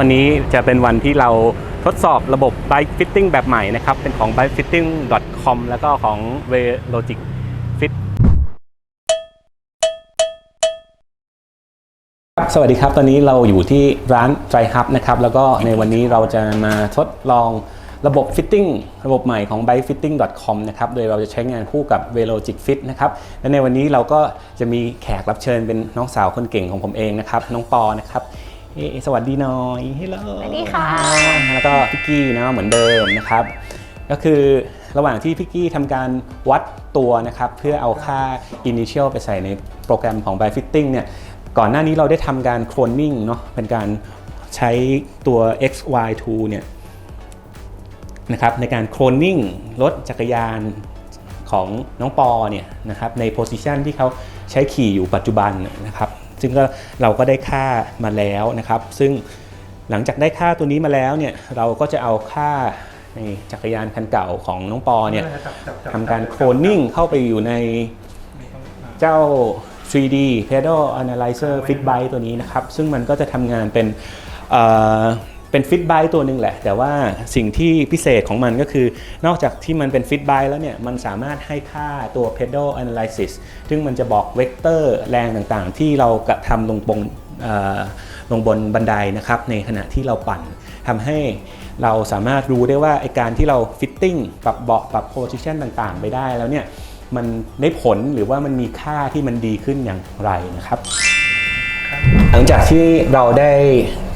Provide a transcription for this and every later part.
วันนี้จะเป็นวันที่เราทดสอบระบบ Bike Fitting แบบใหม่นะครับ เป็นของ bikefitting.com แล้วก็ของ Velogic Fit สวัสดีครับ ตอนนี้เราอยู่ที่ร้าน Dry Hub นะครับ แล้วก็ในวันนี้เราจะมาทดลองระบบ Fitting ระบบใหม่ของ bikefitting.com นะครับ โดยเราจะใช้งานคู่กับ Velogic Fit นะครับ และในวันนี้เราก็จะมีแขกรับเชิญเป็นน้องสาวคนเก่งของผมเองนะครับ น้องปอนะครับ เอ๊ะสวัสดีหน่อยเฮลโลสวัสดีค่ะ แล้วก็พิกกี้เนาะเหมือนเดิมนะครับ ก็คือระหว่างที่พิกกี้ทำการวัดตัวนะครับ เพื่อเอาค่า initial ไปใส่ในโปรแกรมของ by fitting เนี่ยก่อนหน้านี้เราได้ทำการ cloning เนาะเป็นการใช้ตัว xy2 เนี่ยนะครับในการ cloning รถจักรยานของน้องปอเนี่ยนะครับใน position ที่เขาใช้ขี่อยู่ปัจจุบันนะครับ ซึ่งก็เราก็ได้ค่ามาแล้วนะครับ ซึ่งหลังจากได้ค่าตัวนี้มาแล้วเนี่ยเราก็จะเอาค่าในจักรยานคันเก่าของน้องปอเนี่ยทำการโคลนนิ่งเข้าไปอยู่ในเจ้า 3D Pedal Analyzer Fit Byte ตัวนี้นะครับ ซึ่งมันก็จะทำงานเป็น เอ่อเป็น Fit Byte ตัวหนึ่งแหละ แต่ว่าสิ่งที่พิเศษของมันก็คือ นอกจากที่มันเป็น Fit Byte แล้วเนี่ย มันสามารถให้ค่าตัว Pedal Analysis ซึ่งมันจะบอกเวกเตอร์แรงต่างๆ ที่เรากระทำลงบนเอ่อลงบนบันไดนะครับ ในขณะที่เราปั่นทำให้เราสามารถรู้ได้ว่าไอการที่เราฟิตติ้งปรับเบาะปรับโพซิชันต่างๆ ไปได้แล้วเนี่ยมันได้ผลหรือว่ามันมีค่าที่มันดีขึ้นอย่างไรนะครับ หลังจากที่เราได้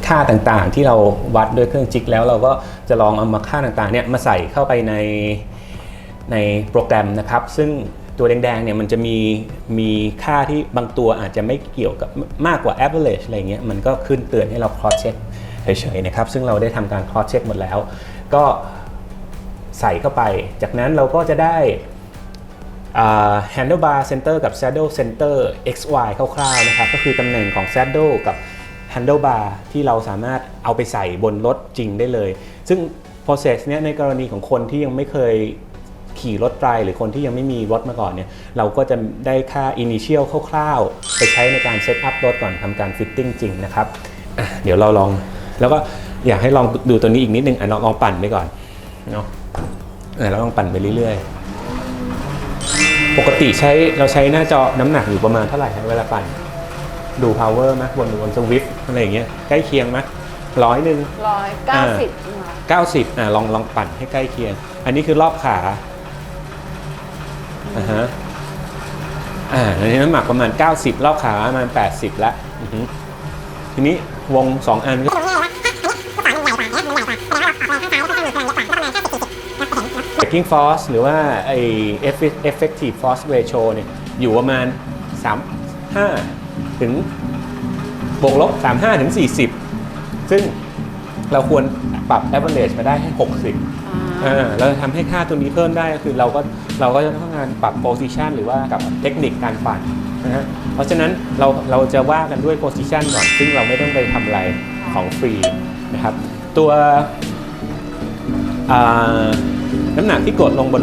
ค่าต่างๆ ที่เราวัดด้วยเครื่องจิกแล้วเราก็จะลองเอามาค่าต่างๆเนี่ยมาใส่เข้าไปในในโปรแกรมนะครับ ซึ่งตัวแดงๆเนี่ยมันจะมีมีค่าที่บางตัวอาจจะไม่เกี่ยวกับมากกว่า average อะไรเงี้ยมันก็ขึ้นเตือนให้เรา cross check เฉยๆนะครับ ซึ่งเราได้ทำการ cross check หมดแล้ว ก็ใส่เข้าไป จากนั้นเราก็จะได้ handlebar center กับ saddle center xy คร่าวๆนะครับ ก็คือตำแหน่งของ saddle กับ handlebar ที่เราสามารถเอาไปใส่บนรถจริงได้เลย ซึ่ง process เนี้ยในกรณีของคนที่ยังไม่เคยขี่รถไกลหรือคนที่ยังไม่มีรถมาก่อนเนี่ยเราก็จะได้ค่า initial คร่าวๆ ไปใช้ในการ set up รถก่อนทำการ fitting จริงนะครับเดี๋ยวเราลองแล้วก็อยากให้ลองดูตัวนี้อีกนิดนึงอะลองลองปั่นไปก่อนเนาะเราลองปั่นไปเรื่อยๆ ปกติใช้เราใช้หน้าจอน้ำหนักอยู่ประมาณเท่าไหร่เวลาปั่น ดู power ไหมบนบนสวิฟอะไรอย่างเงี้ยใกล้เคียงไหมร้อยหนึ่งร้อยเก้าสิบ90อะลองลองปั่นให้ใกล้เคียง อันนี้คือรอบขาอ่าฮะอ่าอันนี้น้ำหนักประมาณ 90 รอบขาประมาณ 80 แล้วอือฮึทีนี้วง 2 อันก็ breaking force หรือว่าไอ้ effe- effective force ratio เนี่ยอยู่ประมาณ 35 ถึงบวกลบ 35ถึง40 ซึ่งเราควรปรับ average มาได้ให้ 60อ่าเราจะทำให้ค่าตัวนี้เพิ่มได้ก็คือเราก็เราก็จะต้องการปรับ position หรือว่ากับเทคนิคการปั่นนะฮะเพราะฉะนั้นเราเราจะว่ากันด้วย position ก่อน ซึ่งเราไม่ต้องไปทำอะไรของฟรีนะครับ ตัวอ่าน้ำหนักที่กดลงบน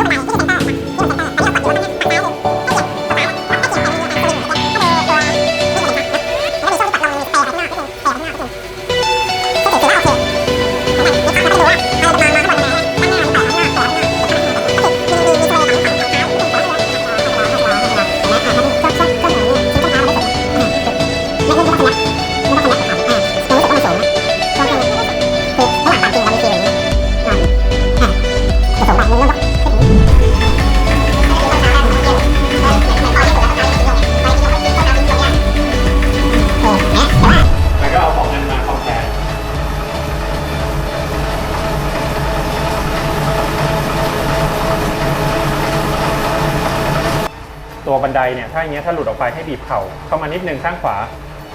ไดเนี่ยถ้าอย่างเงี้ยถ้าหลุดออกไปให้บีบเข่าเข้ามานิดนึงข้างขวา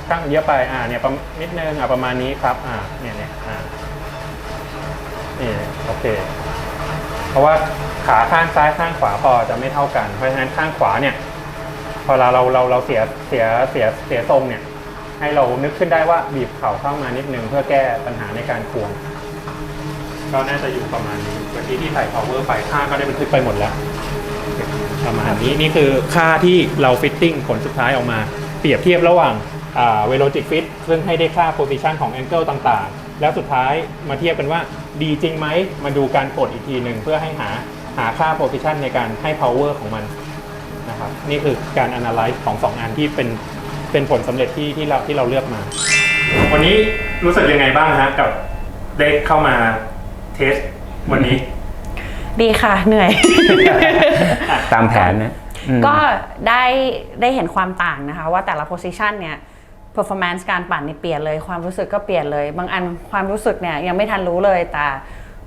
ข้างเยอะไปอ่าเนี่ยนิดนึงอ่าประมาณนี้ครับอ่าเนี่ยเนี่ยอ่านี่โอเค เพราะว่าขาข้างซ้ายข้างขวาพอจะไม่เท่ากัน เพราะฉะนั้นข้างขวาเนี่ยพอเราเราเราเราเสียเสียเสียเสียทรงเนี่ยให้เรานึกขึ้นได้ว่าบีบเข่าเข้ามานิดนึงเพื่อแก้ปัญหาในการควงก็น่าจะอยู่ประมาณนี้เมื่อกี้ที่ใส่ power ไปค่าก็ได้บันทึกไปหมดแล้ว ประมาณนี้นี่คือค่าที่เราฟิตติ้งผลสุดท้ายออกมา เปรียบเทียบระหว่างเวโลจิกฟิตซึ่งให้ได้ค่า position ของ angle ต่างๆ แล้วสุดท้ายมาเทียบกันว่าดีจริงไหมมาดูการกดอีกทีหนึ่งเพื่อให้หาหาค่า position ในการให้ power ของมันนะครับนี่คือการ analyze ของ 2 อันที่เป็นเป็นผลสำเร็จที่ที่เราที่เราเลือกมา วันนี้รู้สึกยังไงบ้างฮะกับได้เข้ามาเทสวันนี้ ดีค่ะเหนื่อย ตามแผนนะอืมก็ได้ได้เห็นความต่างนะคะ ว่าแต่ละ position เนี่ย performance การปั่นนี่เปลี่ยนเลย ความรู้สึกก็เปลี่ยนเลย บางอันความรู้สึกเนี่ยยังไม่ทันรู้เลยแต่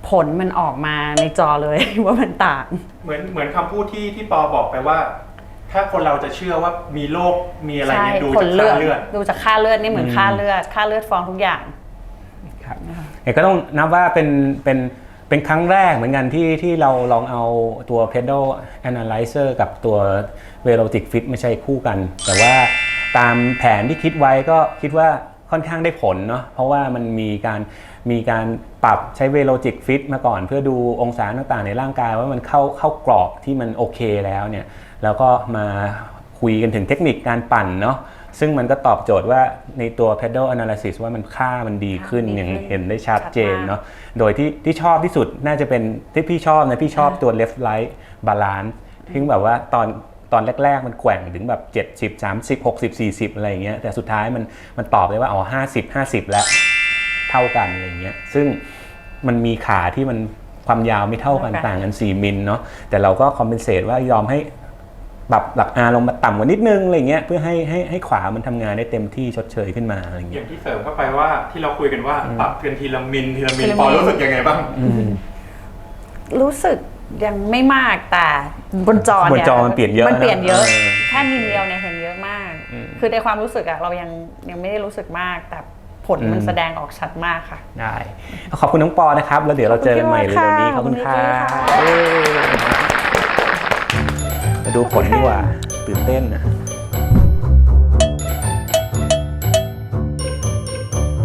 ผลมันออกมาในจอเลยว่ามันต่าง เหมือนเหมือนคำพูดที่ที่ปอบอกไปว่า ถ้าคนเราจะเชื่อว่ามีโรคมีอะไรใช่เนี่ยดูผจากลเลืค่าอดเลือดดูจากค่าเลือดนี่เหมือนค่าเลือด ค่าเลือดฟองทุกอย่างครับเอกก็ต้องนับว่าเป็นเป็น เป็นครั้งแรกเหมือนกันที่ที่เราลองเอาตัว pedal analyzer กับตัว velotic fit มาใช้คู่กัน แต่ว่าตามแผนที่คิดไว้ก็คิดว่าค่อนข้างได้ผลเนาะเพราะว่ามันมีการมีการปรับใช้ velotic fit มาก่อน เพื่อดูองศาต่างๆในร่างกายว่ามันเข้าเข้ากรอบที่มันโอเคแล้วเนี่ยแล้วก็มาคุยกันถึงเทคนิคการปั่นเนาะ ซึ่งมันก็ตอบโจทย์ว่าในตัว pedal analysis ว่ามันค่ามันดีขึ้นดีขึ้นอย่างเห็นได้ชัดเจนชัดมากเนาะโดยที่ที่ชอบที่สุดน่าจะเป็นที่พี่ชอบนะพี่ชอบตัว left right balance ที่แบบว่าตอนตอนแรก ๆ มันแกว่งถึงแบบ 70 30 60 40 อะไรอย่างเงี้ยแต่สุดท้ายมันมันตอบเลยว่าอ๋อ50 50 แล้วเท่ากันอะไรอย่างเงี้ยซึ่งมันมีขาที่มันความยาวไม่เท่ากันเท่ากันต่างกัน 4 มิลเนาะแต่เราก็คอมเพนเซตว่ายอมให้ ปรับหลัก R ลงมาต่ำกว่านิดนึงอะไรเงี้ยเพื่อให้ให้ให้ขวามันทำงานได้เต็มที่ชดเชยขึ้นมาอะไรอเงี้ยย่างที่เสริมเข้าไปว่าที่เราคุยกันว่าปรับเพียงทีละมิลทีละมิลทีละมิล ปอรู้สึกยังไงบ้างรู้สึกยังไม่มากแต่บนจอเนี่ยบนจอมันเปลี่ยนเยอะมันเปลี่ยนเยอะนะเออแค่มิลเดียวเนี่ยเห็นเยอะมาก คือในความรู้สึกอะเรายังยังไม่ได้รู้สึกมาก แต่ผลมันอืมแสดงออกชัดมากค่ะ ได้ ขอบคุณน้องปอนะครับ แล้วเดี๋ยวเราเจอกันใหม่เร็วๆนี้ขขออบบคุคุณณค่ะ ค่ะ เย้ มาดูผลดีกว่าตื่นเต้นนะ